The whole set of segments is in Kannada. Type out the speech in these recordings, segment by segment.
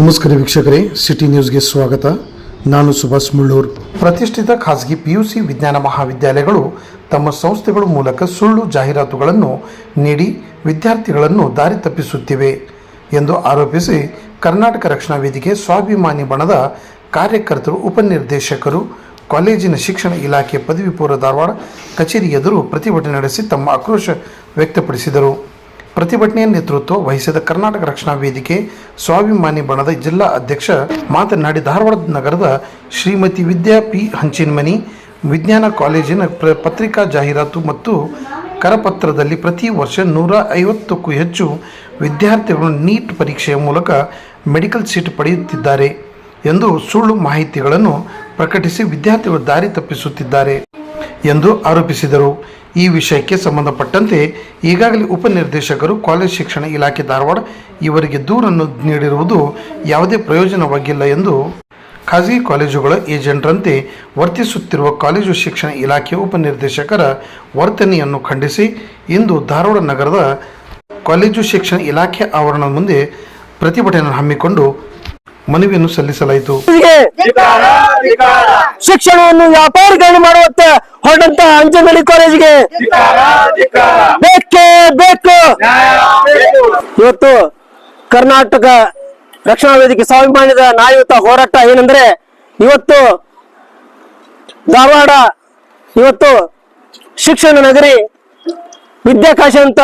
ನಮಸ್ಕಾರ ವೀಕ್ಷಕರೇ, ಸಿಟಿ ನ್ಯೂಸ್ಗೆ ಸ್ವಾಗತ. ನಾನು ಸುಭಾಷ್ ಮುಳ್ಳೂರ್. ಪ್ರತಿಷ್ಠಿತ ಖಾಸಗಿ ಪಿಯುಸಿ ವಿಜ್ಞಾನ ಮಹಾವಿದ್ಯಾಲಯಗಳು ತಮ್ಮ ಸಂಸ್ಥೆಗಳ ಮೂಲಕ ಸುಳ್ಳು ಜಾಹೀರಾತುಗಳನ್ನು ನೀಡಿ ವಿದ್ಯಾರ್ಥಿಗಳನ್ನು ದಾರಿ ತಪ್ಪಿಸುತ್ತಿವೆ ಎಂದು ಆರೋಪಿಸಿ ಕರ್ನಾಟಕ ರಕ್ಷಣಾ ವೇದಿಕೆ ಸ್ವಾಭಿಮಾನಿ ಬಣದ ಕಾರ್ಯಕರ್ತರು, ಉಪನಿರ್ದೇಶಕರು, ಕಾಲೇಜಿನ ಶಿಕ್ಷಣ ಇಲಾಖೆ ಪದವಿ ಪೂರ್ವ ಧಾರವಾಡ ಕಚೇರಿ ಎದುರು ಪ್ರತಿಭಟನೆ ನಡೆಸಿ ತಮ್ಮ ಆಕ್ರೋಶ ವ್ಯಕ್ತಪಡಿಸಿದರು. ಪ್ರತಿಭಟನೆಯ ನೇತೃತ್ವ ವಹಿಸಿದ ಕರ್ನಾಟಕ ರಕ್ಷಣಾ ವೇದಿಕೆ ಸ್ವಾಭಿಮಾನಿ ಬಣದ ಜಿಲ್ಲಾ ಅಧ್ಯಕ್ಷ ಮಾತನಾಡಿ ಧಾರವಾಡ ನಗರದ ಶ್ರೀಮತಿ ವಿದ್ಯಾ ಪಿ ಹಂಚಿನಮನಿ, ವಿಜ್ಞಾನ ಕಾಲೇಜಿನ ಪತ್ರಿಕಾ ಜಾಹೀರಾತು ಮತ್ತು ಕರಪತ್ರದಲ್ಲಿ ಪ್ರತಿ ವರ್ಷ ನೂರ ಐವತ್ತಕ್ಕೂ ಹೆಚ್ಚು ವಿದ್ಯಾರ್ಥಿಗಳು ನೀಟ್ ಪರೀಕ್ಷೆಯ ಮೂಲಕ ಮೆಡಿಕಲ್ ಸೀಟ್ ಪಡೆಯುತ್ತಿದ್ದಾರೆ ಎಂದು ಸುಳ್ಳು ಮಾಹಿತಿಗಳನ್ನು ಪ್ರಕಟಿಸಿ ವಿದ್ಯಾರ್ಥಿಗಳು ದಾರಿ ತಪ್ಪಿಸುತ್ತಿದ್ದಾರೆ ಎಂದು ಆರೋಪಿಸಿದರು. ಈ ವಿಷಯಕ್ಕೆ ಸಂಬಂಧಪಟ್ಟಂತೆ ಈಗಾಗಲೇ ಉಪನಿರ್ದೇಶಕರು, ಕಾಲೇಜ್ ಶಿಕ್ಷಣ ಇಲಾಖೆ ಧಾರವಾಡ ಇವರಿಗೆ ದೂರನ್ನು ನೀಡಿರುವುದು ಯಾವುದೇ ಪ್ರಯೋಜನವಾಗಿಲ್ಲ ಎಂದು ಖಾಸಗಿ ಕಾಲೇಜುಗಳ ಏಜೆಂಟ್ರಂತೆ ವರ್ತಿಸುತ್ತಿರುವ ಕಾಲೇಜು ಶಿಕ್ಷಣ ಇಲಾಖೆ ಉಪನಿರ್ದೇಶಕರ ವರ್ತನೆಯನ್ನು ಖಂಡಿಸಿ ಇಂದು ಧಾರವಾಡ ನಗರದ ಕಾಲೇಜು ಶಿಕ್ಷಣ ಇಲಾಖೆ ಆವರಣದ ಮುಂದೆ ಪ್ರತಿಭಟನೆ ಹಮ್ಮಿಕೊಂಡು ಮನವಿಯನ್ನು ಸಲ್ಲಿಸಲಾಯಿತು. ಶಿಕ್ಷಣವನ್ನು ವ್ಯಾಪಾರಿಗಳು ಮಾಡುವಂತೆ ಹೊರಟಂತ ಅಂಜನಹಳ್ಳಿ ಕಾಲೇಜಿಗೆ ಬೇಕೇ ಬೇಕು. ಇವತ್ತು ಕರ್ನಾಟಕ ರಕ್ಷಣಾ ವೇದಿಕೆ ಸ್ವಾಭಿಮಾನದ ನಾಯುತ ಹೋರಾಟ ಏನಂದ್ರೆ ಇವತ್ತು ಧಾರವಾಡ ಇವತ್ತು ಶಿಕ್ಷಣ ನಗರಿ ವಿದ್ಯಾಕಾಶ ಅಂತ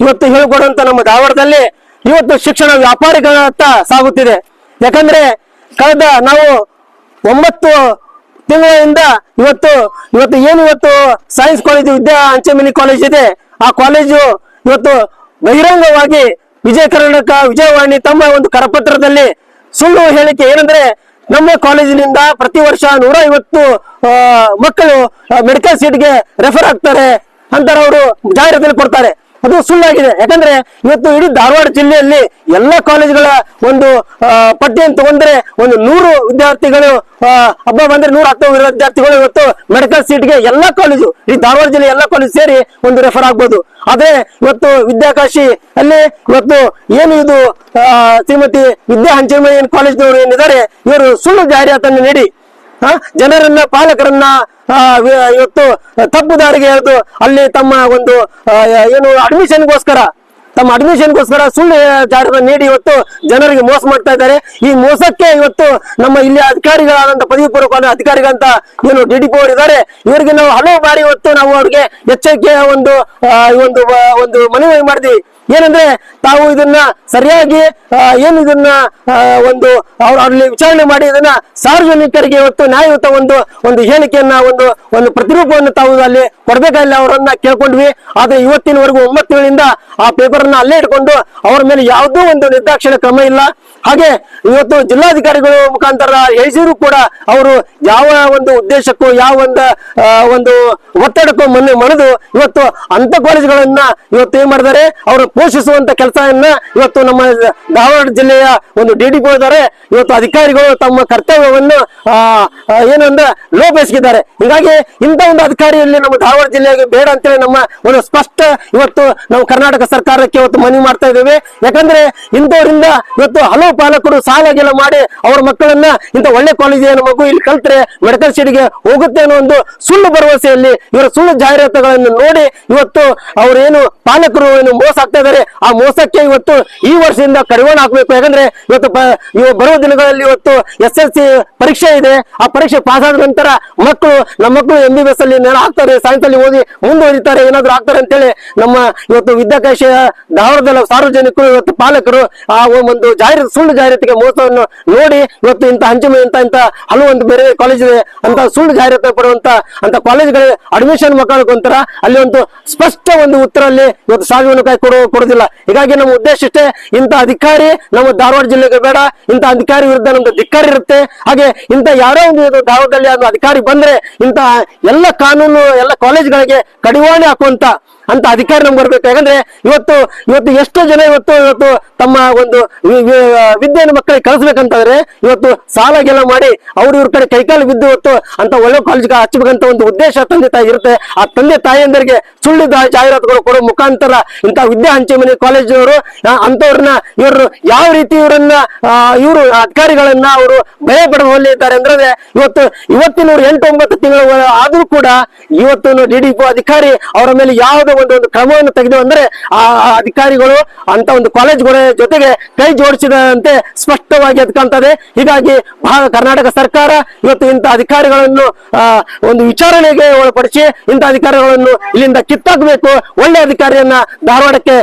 ಇವತ್ತು ಹೇಳಿಕೊಡುವಂತ ನಮ್ಮ ಧಾರವಾಡದಲ್ಲಿ ಇವತ್ತು ಶಿಕ್ಷಣ ವ್ಯಾಪಾರಿಗಳತ್ತ ಸಾಗುತ್ತಿದೆ. ಯಾಕಂದ್ರೆ ಕಳೆದ ನಾವು ಒಂಬತ್ತು ತಿಂಗಳಿಂದ ಇವತ್ತು ಇವತ್ತು ಏನು ಇವತ್ತು ಸೈನ್ಸ್ ಕಾಲೇಜು ವಿದ್ಯಾ ಅಂಚೆಮಿನಿ ಕಾಲೇಜ್ ಇದೆ. ಆ ಕಾಲೇಜು ಇವತ್ತು ಬಹಿರಂಗವಾಗಿ ವಿಜಯ ಕರ್ನಾಟಕ, ವಿಜಯವಾಣಿ ತಮ್ಮ ಒಂದು ಕರಪತ್ರದಲ್ಲಿ ಸುಳ್ಳು ಹೇಳಿಕೆ ಏನಂದ್ರೆ ನಮ್ಮ ಕಾಲೇಜಿನಿಂದ ಪ್ರತಿ ವರ್ಷ ನೂರ ಐವತ್ತು ಮಕ್ಕಳು ಮೆಡಿಕಲ್ ಸೀಟ್ಗೆ ರೆಫರ್ ಆಗ್ತಾರೆ ಅಂತಾರೆ ಅವರು ಜಾಹೀರಾತಲ್ಲಿ ಕೊಡ್ತಾರೆ. ಅದು ಸುಳ್ಳಾಗಿದೆ. ಯಾಕಂದ್ರೆ ಇವತ್ತು ಇಡೀ ಧಾರವಾಡ ಜಿಲ್ಲೆಯಲ್ಲಿ ಎಲ್ಲ ಕಾಲೇಜುಗಳ ಒಂದು ಪಟ್ಟಿಯನ್ನು ತಗೊಂಡ್ರೆ ಒಂದು ನೂರು ವಿದ್ಯಾರ್ಥಿಗಳು ಹಬ್ಬ ಬಂದ್ರೆ ನೂರ ಹತ್ತು ವಿದ್ಯಾರ್ಥಿಗಳು ಇವತ್ತು ಮೆಡಿಕಲ್ ಸೀಟ್ಗೆ ಎಲ್ಲ ಕಾಲೇಜು ಈ ಧಾರವಾಡ ಜಿಲ್ಲೆ ಎಲ್ಲ ಕಾಲೇಜು ಸೇರಿ ಒಂದು ರೆಫರ್ ಆಗ್ಬೋದು. ಆದ್ರೆ ಇವತ್ತು ವಿದ್ಯಾಕಾಶಿ ಅಲ್ಲಿ ಇವತ್ತು ಏನು ಇದು ಶ್ರೀಮತಿ ವಿದ್ಯಾ ಹಂಚಮಯ್ಯನ್ ಕಾಲೇಜ್ನವರು ಏನಿದ್ದಾರೆ, ಇವರು ಸುಳ್ಳು ಜಾಹೀರಾತನ್ನು ನೀಡಿ ಜನರನ್ನ ಪಾಲಕರನ್ನ ಇವತ್ತು ತಪ್ಪು ದಾರಿಗೆ ಎಳೆದು ಅಲ್ಲಿ ತಮ್ಮ ಒಂದು ಏನು ಅಡ್ಮಿಷನ್ಗೋಸ್ಕರ ತಮ್ಮ ಅಡ್ಮಿಷನ್ಗೋಸ್ಕರ ಸುಳ್ಳು ಜಾಹೀರಾತು ನೀಡಿ ಇವತ್ತು ಜನರಿಗೆ ಮೋಸ ಮಾಡ್ತಾ ಇದ್ದಾರೆ. ಈ ಮೋಸಕ್ಕೆ ಇವತ್ತು ನಮ್ಮ ಇಲ್ಲಿ ಅಧಿಕಾರಿಗಳಾದಂತ ಪದವಿ ಪೂರ್ವ ಕಾಲೇಜು ಅಧಿಕಾರಿಗಳಂತ ಏನು ಡಿ ಡಿ ಇದ್ದಾರೆ. ಇವರಿಗೆ ನಾವು ಹಲವು ಬಾರಿ ಇವತ್ತು ನಾವು ಅವ್ರಿಗೆ ಎಚ್ಚರಿಕೆಯ ಒಂದು ಒಂದು ಒಂದು ಮನವಿ ಮಾಡಿದ್ವಿ. ಏನಂದ್ರೆ ತಾವು ಇದನ್ನ ಸರಿಯಾಗಿ ಏನು ಇದನ್ನ ಒಂದು ಅವ್ರು ಅಲ್ಲಿ ವಿಚಾರಣೆ ಮಾಡಿ ಇದನ್ನ ಸಾರ್ವಜನಿಕರಿಗೆ ಇವತ್ತು ನ್ಯಾಯಯುತ ಒಂದು ಒಂದು ಹೇಳಿಕೆಯನ್ನ, ಒಂದು ಒಂದು ಪ್ರತಿರೂಪವನ್ನು ತಾವು ಅಲ್ಲಿ ಕೊಡ್ಬೇಕಾಗಿಲ್ಲ ಅವರನ್ನ ಕೇಳ್ಕೊಂಡ್ವಿ. ಆದ್ರೆ ಇವತ್ತಿನವರೆಗೂ ಒಂಬತ್ತೇಳಿಂದ ಆ ಪೇಪರ್ ಅನ್ನ ಅಲ್ಲೇ ಇಟ್ಕೊಂಡು ಅವರ ಮೇಲೆ ಯಾವುದೋ ಒಂದು ನಿರ್ದಾಕ್ಷಿಣ್ಯ ಕ್ರಮ ಇಲ್ಲ. ಹಾಗೆ ಇವತ್ತು ಜಿಲ್ಲಾಧಿಕಾರಿಗಳು ಮುಖಾಂತರ ಎಸಿರು ಕೂಡ ಅವರು ಯಾವ ಒಂದು ಉದ್ದೇಶಕ್ಕೂ ಯಾವ ಒಂದು ಒಂದು ಒತ್ತಡಕ್ಕೂ ಮನೆ ಮಣದು ಇವತ್ತು ಅಂತ ಕಾಲೇಜುಗಳನ್ನ ಇವತ್ತು ಏನ್ ಮಾಡಿದ್ದಾರೆ? ಅವರು ಪೋಷಿಸುವಂತ ಕೆಲಸವನ್ನ ಇವತ್ತು ನಮ್ಮ ಧಾರವಾಡ ಜಿಲ್ಲೆಯ ಒಂದು ಡಿ ಡಿ ಪಿ ಇದ್ದಾರೆ. ಇವತ್ತು ಅಧಿಕಾರಿಗಳು ತಮ್ಮ ಕರ್ತವ್ಯವನ್ನು ಆ, ಆ, ಏನು ಅಂದ್ರೆ ಲೋಪಿಸಿದ್ದಾರೆ ಹೀಗಾಗಿ ಇಂಥ ಒಂದು ಅಧಿಕಾರಿಯಲ್ಲಿ ನಮ್ಮ ಧಾರವಾಡ ಜಿಲ್ಲೆಗೆ ಬೇಡ ಅಂತೇಳಿ ನಮ್ಮ ಒಂದು ಸ್ಪಷ್ಟ ಇವತ್ತು ನಾವು ಕರ್ನಾಟಕ ಸರ್ಕಾರಕ್ಕೆ ಇವತ್ತು ಮನವಿ ಮಾಡ್ತಾ ಇದ್ದೇವೆ. ಯಾಕಂದ್ರೆ ಇಂಥವರಿಂದ ಇವತ್ತು ಹಲವು ಪಾಲಕರು ಸಾಲಗೆಲ್ಲ ಮಾಡಿ ಅವ್ರ ಮಕ್ಕಳನ್ನ ಇಂಥ ಒಳ್ಳೆ ಕಾಲೇಜಿನ ಮಗು ಇಲ್ಲಿ ಕಲ್ತ್ರೆ ಮೆಡಿಕಲ್ ಸೀಟ್ಗೆ ಹೋಗುತ್ತೆ ಅನ್ನೋ ಒಂದು ಸುಳ್ಳು ಭರವಸೆಯಲ್ಲಿ ಇವರ ಸುಳ್ಳು ಜಾಹೀರಾತುಗಳನ್ನು ನೋಡಿ ಇವತ್ತು ಅವರೇನು ಪಾಲಕರು ಏನು ಮೋಸ ಆಗ್ತಾ ಇದ್ದಾರೆ, ಆ ಮೋಸಕ್ಕೆ ಇವತ್ತು ಈ ವರ್ಷದಿಂದ ಕಡಿವಾಣ ಹಾಕಬೇಕು. ಯಾಕಂದ್ರೆ ಇವತ್ತು ಬರುವ ದಿನಗಳಲ್ಲಿ ಇವತ್ತು ಎಸ್ ಎಲ್ ಸಿ ಪರೀಕ್ಷೆ ಇದೆ. ಆ ಪರೀಕ್ಷೆ ಪಾಸ್ ಆದ ನಂತರ ಮಕ್ಕಳು, ನಮ್ಮ ಮಕ್ಕಳು ಎಂ ಬಿ ಬಿ ಎಸ್ ಅಲ್ಲಿ ಆಗ್ತಾರೆ ಸೈನ್ಸ್ ಅಲ್ಲಿ ಓದಿ ಮುಂದುವರಿತಾರೆ, ಏನಾದ್ರು ಆಗ್ತಾರೆ ಅಂತೇಳಿ ನಮ್ಮ ಇವತ್ತು ವಿದ್ಯಾಕಾಶ ಧಾರವಾಡದ ಸಾರ್ವಜನಿಕರು ಇವತ್ತು ಪಾಲಕರು ಆ ಒಂದು ಜಾಹೀರಾತು, ಸುಳ್ಳು ಜಾಹೀರಾತಿಗೆ ಮೋಸವನ್ನು ನೋಡಿ ಇವತ್ತು ಇಂಥ ಹಂಚಿಮೆ ಅಂತ ಇಂಥ ಹಲವು ಒಂದು ಬೇರೆ ಕಾಲೇಜ್ ಇದೆ ಅಂತ ಸುಳ್ಳು ಜಾಹೀರಾತು ಪಡುವಂತ ಅಂತ ಕಾಲೇಜ್ಗಳಿಗೆ ಅಡ್ಮಿಷನ್ ಮಕ್ಕಳಕ್ಕೊಂತರ ಅಲ್ಲಿ ಒಂದು ಸ್ಪಷ್ಟ ಒಂದು ಉತ್ತರ ಅಲ್ಲಿ ಇವತ್ತು ಸಾವಿನ ಕೈ ಕೊಡೋ ಕೊಡೋದಿಲ್ಲ ಹೀಗಾಗಿ ನಮ್ಮ ಉದ್ದೇಶ ಇಷ್ಟೇ, ಇಂಥ ಅಧಿಕಾರಿ ನಮ್ಮ ಧಾರವಾಡ ಜಿಲ್ಲೆಗೆ ಬೇಡ, ಇಂಥ ಅಧಿಕಾರಿ ವಿರುದ್ಧ ನಮ್ದು ಧಿಕ್ಕಾರಿ ಇರುತ್ತೆ. ಹಾಗೆ ಇಂಥ ಯಾರೋ ಒಂದು ಧಾರವಾಡದಲ್ಲಿ ಅದು ಅಧಿಕಾರಿ ಬಂದ್ರೆ ಇಂಥ ಎಲ್ಲ ಕಾನೂನು ಎಲ್ಲ ಕಾಲೇಜ್ಗಳಿಗೆ ಕಡಿವಾಣಿ ಹಾಕುವಂತ ಅಂತ ಅಧಿಕಾರಿ ನಮ್ಗೆ ಬರ್ಬೇಕು. ಯಾಕಂದ್ರೆ ಇವತ್ತು ಇವತ್ತು ಎಷ್ಟೋ ಜನ ಇವತ್ತು ಇವತ್ತು ತಮ್ಮ ಒಂದು ವಿದ್ಯೆಯನ್ನು ಮಕ್ಕಳಿಗೆ ಕಲಿಸ್ಬೇಕಂತಂದ್ರೆ ಇವತ್ತು ಸಾಲಗೆಲ್ಲ ಮಾಡಿ ಅವ್ರ ಇವ್ರ ಕಡೆ ಕೈಕಾಲು ಬಿದ್ದು ಇವತ್ತು ಅಂತ ಒಳ್ಳೆ ಕಾಲೇಜ್ಗೆ ಹಚ್ಚಬೇಕಂತ ಒಂದು ಉದ್ದೇಶ ತಂದೆ ತಾಯಿ ಇರುತ್ತೆ. ಆ ತಂದೆ ತಾಯಿಯಂದರಿಗೆ ಸುಳ್ಳು ಜಾಹೀರಾತುಗಳು ಕೊಡೋ ಮುಖಾಂತರ ಇಂಥ ವಿದ್ಯಾ ಹಂಚಿಮನಿ ಕಾಲೇಜಿನವರು ಅಂತವ್ರನ್ನ ಇವರು ಯಾವ ರೀತಿ ಇವರನ್ನ ಇವರು ಅಧಿಕಾರಿಗಳನ್ನ ಅವರು ಭಯ ಇದ್ದಾರೆ ಅಂದ್ರೆ ಇವತ್ತು ಇವತ್ತಿನ ಎಂಟು ಒಂಬತ್ತು ತಿಂಗಳು ಆದ್ರೂ ಕೂಡ ಇವತ್ತು ಡಿ ಡಿ ಅಧಿಕಾರಿ ಅವರ ಮೇಲೆ ಯಾವುದೋ ಒಂದು ಕ್ರಮವನ್ನು ತೆಗೆದು ಅಂದ್ರೆ ಆ ಅಧಿಕಾರಿಗಳು ಅಂತ ಒಂದು ಕಾಲೇಜ್ಗಳ ಜೊತೆಗೆ ಕೈ ಜೋಡಿಸಿದಂತೆ ಸ್ಪಷ್ಟವಾಗಿ ಅದ್ಕಂತದೆ ಹೀಗಾಗಿ ಕರ್ನಾಟಕ ಸರ್ಕಾರ ಇವತ್ತು ಇಂಥ ಅಧಿಕಾರಿಗಳನ್ನು ಒಂದು ವಿಚಾರಣೆಗೆ ಒಳಪಡಿಸಿ ಇಂಥ ಅಧಿಕಾರಿಗಳನ್ನು ಇಲ್ಲಿಂದ ಕಿತ್ತಾಕಬೇಕು, ಒಳ್ಳೆ ಅಧಿಕಾರಿಯನ್ನ ಧಾರವಾಡಕ್ಕೆ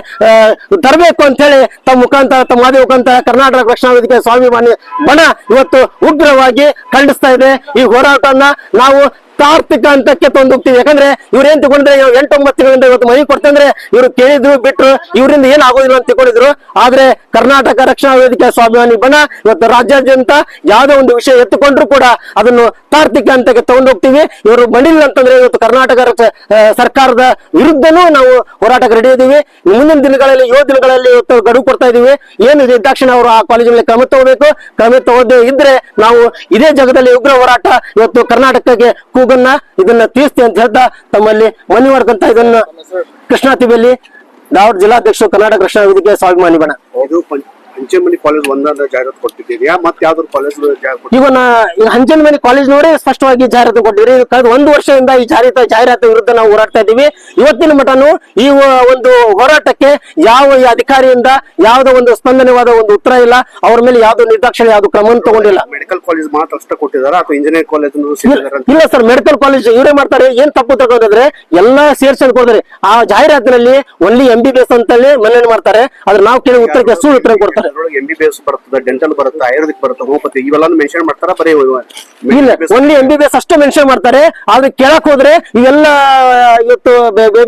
ತರಬೇಕು ಅಂತ ಹೇಳಿ ತಮ್ಮ ಮುಖಾಂತರ, ತಮ್ಮ ಮಾದಿ ಮುಖಾಂತರ ಕರ್ನಾಟಕ ರಕ್ಷಣಾ ವೇದಿಕೆ ಸ್ವಾಭಿಮಾನಿ ಬಣ ಇವತ್ತು ಉಗ್ರವಾಗಿ ಖಂಡಿಸ್ತಾ ಇದೆ. ಈ ಹೋರಾಟವನ್ನ ನಾವು ತಾರ್ತಿಕ ಹಂತಕ್ಕೆ ತಂದು ಹೋಗ್ತೀವಿ ಯಾಕಂದ್ರೆ ಇವ್ರೇನ್ ತಗೊಂಡ್ರೆ ಎಂಟೊಂಬತ್ತು ತಿಂಗಳಿಂದ ಇವತ್ತು ಮನೆ ಕೊಡ್ತಂದ್ರೆ ಇವ್ರು ಕೇಳಿದ್ರು, ಬಿಟ್ರು, ಇವರಿಂದ ಏನ್ ಆಗೋದಿಲ್ಲ ಅಂತ ತಿಳ್ಕೊಂಡಿದ್ರು. ಆದ್ರೆ ಕರ್ನಾಟಕ ರಕ್ಷಣಾ ವೇದಿಕೆ ಸ್ವಾಭಿಮಾನಿ ಬಣ, ಇವತ್ತು ರಾಜ್ಯಾದ್ಯಂತ ಯಾವ್ದೋ ಒಂದು ವಿಷಯ ಎತ್ತುಕೊಂಡ್ರು ಕೂಡ ಅದನ್ನು ಹಂತಕ್ಕೆ ತಗೊಂಡು ಹೋಗ್ತೀವಿ. ಇವರು ಬಂದಿಲ್ಲ ಅಂತಂದ್ರೆ ಇವತ್ತು ಕರ್ನಾಟಕ ಸರ್ಕಾರದ ವಿರುದ್ಧನೂ ನಾವು ಹೋರಾಟಕ್ಕೆ ರೆಡಿ ಇದ್ದೀವಿ ಮುಂದಿನ ದಿನಗಳಲ್ಲಿ, ಏಳು ದಿನಗಳಲ್ಲಿ ಇವತ್ತು ಗಡುವು ಕೊಡ್ತಾ ಇದೀವಿ. ಏನು ತಕ್ಷಣ ಅವರು ಆ ಕಾಲೇಜಿನಲ್ಲಿ ಕ್ರಮ ತಗೋಬೇಕು. ಕ್ರಮ ತಗೋದೇ ಇದ್ರೆ ನಾವು ಇದೇ ಜಾಗದಲ್ಲಿ ಉಗ್ರ ಹೋರಾಟ ಇವತ್ತು ಕರ್ನಾಟಕಕ್ಕೆ ಕೂಗನ್ನ ಇದನ್ನ ತೀರ್ಸ್ತೀವಿ ಅಂತ ಹೇಳ್ತಾ ತಮ್ಮಲ್ಲಿ ಮನವಿ ಮಾಡ್ಕೊಂತ ಇದನ್ನ ಕೃಷ್ಣಾ ಧಾರವಾಡ ಜಿಲ್ಲಾಧ್ಯಕ್ಷರು ಕರ್ನಾಟಕ ರಕ್ಷಣಾ ವೇದಿಕೆ ಸ್ವಾಭಿಮಾನಿ ಬಣ ಪಂಚಮನಿ ಕಾಲೇಜ್ ಒಂದಾದ ಜಾಹೀರಾತು ಕೊಟ್ಟಿದ್ದೀರಿ. ಮತ್ತೆ ಯಾವ್ದಾದ್ರು ಕಾಲೇಜ್ ಈಗ ನಾ- ಈಗ ಹಂಚನಮನೆ ಕಾಲೇಜ್ ನೋಡಿ ಸ್ಪಷ್ಟವಾಗಿ ಜಾಹೀರಾತು ಕೊಟ್ಟಿದ್ರಿ ಇದು ಕಳೆದ ಒಂದು ವರ್ಷದಿಂದ ಈ ಜಾಹೀರಾತು ಜಾಹೀರಾತು ವಿರುದ್ಧ ನಾವು ಹೋರಾಡ್ತಾ ಇದ್ದೀವಿ. ಇವತ್ತಿನ ಮಟನು ಈ ಒಂದು ಹೋರಾಟಕ್ಕೆ ಯಾವ ಈ ಅಧಿಕಾರಿಯಿಂದ ಯಾವುದೋ ಒಂದು ಸ್ಪಂದನವಾದ ಒಂದು ಉತ್ತರ ಇಲ್ಲ. ಅವ್ರ ಮೇಲೆ ಯಾವುದೋ ನಿರ್ದಾಕ್ಷಿಣ್ಯ ಯಾವ್ದು ಕ್ರಮವನ್ನು ತಗೊಂಡಿಲ್ಲ. ಮೆಡಿಕಲ್ ಕಾಲೇಜ್ ಮಾತ್ರ ಅಷ್ಟೇ ಕೊಟ್ಟಿದಾರ ಅಥವಾ ಇಂಜಿನಿಯರಿಂಗ್ ಕಾಲೇಜ್ ಇಲ್ಲ ಸರ್ ಮೆಡಿಕಲ್ ಕಾಲೇಜ್ ಇವರೇ ಮಾಡ್ತಾರೆ. ಏನ್ ತಪ್ಪು ತಗೊಂಡ್ರೆ ಎಲ್ಲಾ ಸೇರ್ಸಲ್ ಕೊಡ್ತಾರೆ ಆ ಜಾಹೀರಾತಿನಲ್ಲಿ only M B B S ಅಂತೇಳಿ ಮನ್ನಣೆ ಮಾಡ್ತಾರೆ. ಆದ್ರೆ ನಾವು ಕೇಳಿ ಉತ್ತರಕ್ಕೆ ಸುಳ್ಳು ಉತ್ತರ ಕೊಡ್ತಾರೆ. ಎಂ ಬಿ ಬಿ ಎಸ್ ಬರ್ತದೆ ಡೆಂಟಲ್ ಬರುತ್ತೆ ಆಯುರ್ವೇದಿಕ್ ಬರುತ್ತೆ ಹೋಮಿಯೋಪತಿ ಇವೆಲ್ಲಾನು ಮೆನ್ಷನ್ ಮಾಡ್ತಾರ ಬರೀ ಇಲ್ಲ only M B B S ಅಷ್ಟೇ ಮೆನ್ಷನ್ ಮಾಡ್ತಾರೆ. ಆದ್ರೆ ಕೇಳಕ್ ಹೋದ್ರೆ ಇವೆಲ್ಲ ಇವತ್ತು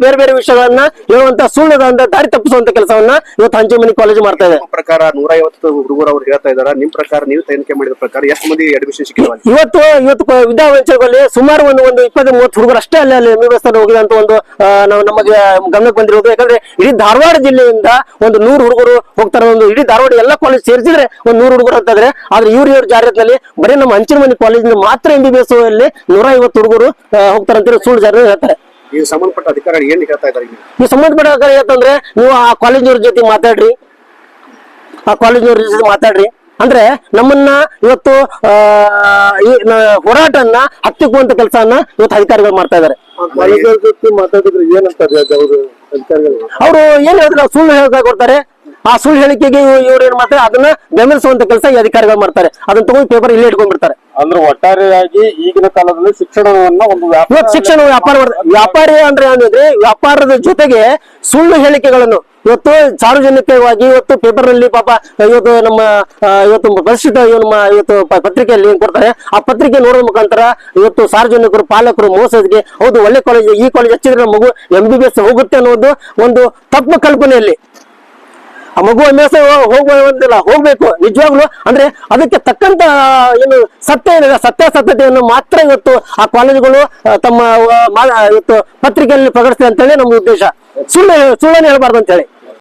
ಬೇರೆ ಬೇರೆ ವಿಷಯಗಳನ್ನ ಹೇಳುವಂತ ಸುಳ್ಳು ದಾರಿ ತಪ್ಪಿಸುವಂತ ಕೆಲಸವನ್ನ ಇವತ್ತು ಅಂಜುಮನಿ ಕಾಲೇಜ್ ಮಾಡ್ತಾ ಇದೆ. ಪ್ರಕಾರ ನೂರ ಐವತ್ತು ಹುಡುಗರು ಅವ್ರು ಹೇಳ್ತಾ ಇದಾರೆ ನಿಮ್ ಪ್ರಕಾರ ನೀವು ತನಿಖೆ ಮಾಡಿದ ಪ್ರಕಾರ ಎಷ್ಟು ಮಂದಿ ಅಡ್ಮಿಷನ್ ಸಿಕ್ಕಿಲ್ಲ ಇವತ್ತು ಇವತ್ತು ವಿದ್ಯಾ ವಿದ್ಯಾವಂಚಗಳಲ್ಲಿ ಸುಮಾರು ಒಂದು ಒಂದು ಇಪ್ಪತ್ತು ಮೂವತ್ತು ಹುಡುಗರು ಅಷ್ಟೇ ಅಲ್ಲಿ ಅಲ್ಲಿ ಎಂ ಎಸ್ ಹೋಗಿದಂತ ಒಂದು ನಮಗೆ ಗಮನಕ್ಕೆ ಬಂದಿರೋದು. ಯಾಕಂದ್ರೆ ಇಡೀ ಧಾರವಾಡ ಜಿಲ್ಲೆಯಿಂದ ಒಂದು ನೂರು ಹುಡುಗರು ಹೋಗ್ತಾರೆ ಒಂದು ಇಡೀ ಧಾರವಾಡ ಎಲ್ಲ ಕಾಲೇಜ್ ಸೇರಿಸಿದ್ರೆ ಒಂದ್ ನೂರು ಹುಡುಗರು ಅಂತಂದ್ರೆ ಆದ್ರೆ ಇವ್ರ ಇವ್ರ ಜಾಹೀರಾತಿನಲ್ಲಿ ಬರೀ ನಮ್ಮ ಹಂಚಿನಮನಿ ಕಾಲೇಜಿನ ಮಾತ್ರ ಎಂ ಬಿ ಬಿ ಎಸ್ ಅಲ್ಲಿ ನೂರ ಐವತ್ತು ಹುಡುಗರು ಹೋಗ್ತಾರೆ ಅಂತ ಹೇಳಿ ಸುಳ್ಳು ಜಾರಿ ಹೇಳ್ತಾರೆ. ಈ ಸಂಬಂಧಪಟ್ಟ ಅಧಿಕಾರಿ ಏನ್ ಹೇಳ್ತಾ ಇದ್ದಾರೆ ಈ ನೀವು ಸಂಬಂಧಪಟ್ಟ ಅಧಿಕಾರಿ ಹೇಳ್ತಂದ್ರೆ ನೀವು ಆ ಕಾಲೇಜಿನವ್ರ ಜೊತೆ ಮಾತಾಡ್ರಿ. ಆ ಕಾಲೇಜಿನವ್ರ ಜೊತೆ ಮಾತಾಡ್ರಿ. ಅಂದ್ರೆ ನಮ್ಮನ್ನ ಇವತ್ತು ಆ, ಈ ಹೋರಾಟನ್ನ ಹತ್ತಿಕ್ಕುವಂತ ಕೆಲಸವನ್ನ ಇವತ್ತು ಅಧಿಕಾರಿಗಳು ಮಾಡ್ತಾ ಇದ್ದಾರೆ. ಅವರು ಏನ್ ಹೇಳಿದ್ರೆ ಸುಳ್ಳು ಹೇಳ್ತಾ ಕೊಡ್ತಾರೆ. ಆ ಸುಳ್ಳು ಹೇಳಿಕೆಗೆ ಇವ್ರು ಏನ್ ಮಾಡ್ತಾರೆ? ಅದನ್ನ ಬೆಂಬಲಿಸುವಂತ ಕೆಲಸ ಈ ಅಧಿಕಾರಿಗಳು ಮಾಡ್ತಾರೆ. ಅದನ್ನ ತಗೊಂಡು ಪೇಪರ್ ಇಲ್ಲೇ ಇಟ್ಕೊಂಡ್ಬಿಡ್ತಾರೆ. ಅಂದ್ರೆ ಒಟ್ಟಾರೆಯಾಗಿ ಈಗಿನ ಕಾಲದಲ್ಲಿ ಶಿಕ್ಷಣವನ್ನ ಒಂದು ಶಿಕ್ಷಣ ವ್ಯಾಪಾರ. ವ್ಯಾಪಾರಿ ಅಂದ್ರೆ ಏನಂದ್ರೆ ವ್ಯಾಪಾರದ ಜೊತೆಗೆ ಸುಳ್ಳು ಹೇಳಿಕೆಗಳನ್ನು. ಇವತ್ತು ಸಾರ್ವಜನಿಕವಾಗಿ ಇವತ್ತು ಪೇಪರ್ನಲ್ಲಿ ಪಾಪ ಇವತ್ತು ನಮ್ಮ ಇವತ್ತು ಪ್ರಸಿದ್ಧ ನಮ್ಮ ಇವತ್ತು ಪತ್ರಿಕೆಯಲ್ಲಿ ಏನ್ ಕೊಡ್ತಾರೆ? ಆ ಪತ್ರಿಕೆ ನೋಡೋ ಮುಖಾಂತರ ಇವತ್ತು ಸಾರ್ವಜನಿಕರು ಪಾಲಕರು ಮೋಸದಿಗೆ ಹೌದು ಒಳ್ಳೆ ಕಾಲೇಜ್ ಈ ಕಾಲೇಜ್ ಹಚ್ಚಿದ್ರೆ ಮಗು ಎಂ ಬಿ ಬಿ ಎಸ್ ಹೋಗುತ್ತೆ ಅನ್ನೋದು ಒಂದು ತಪ್ಪು ಕಲ್ಪನೆಯಲ್ಲಿ. ಆ ಮಗು ಎಸ್ ಹೋಗುವಂತಿಲ್ಲ ಹೋಗ್ಬೇಕು, ನಿಜವಾಗ್ಲು? ಅಂದ್ರೆ ಅದಕ್ಕೆ ತಕ್ಕಂತ ಏನು ಸತ್ಯ ಏನಿದೆ, ಸತ್ಯಾಸತ್ಯತೆಯನ್ನು ಮಾತ್ರ ಇವತ್ತು ಆ ಕಾಲೇಜುಗಳು ತಮ್ಮ ಇವತ್ತು ಪತ್ರಿಕೆಯಲ್ಲಿ ಪ್ರಕಟಿಸಿದೆ ಅಂತೇಳಿ ನಮ್ಮ ಉದ್ದೇಶ. ಸುಳ್ಳು ಸುಳ್ಳನ್ನು ಹೇಳ್ಬಾರ್ದು ಅಂತೇಳಿ.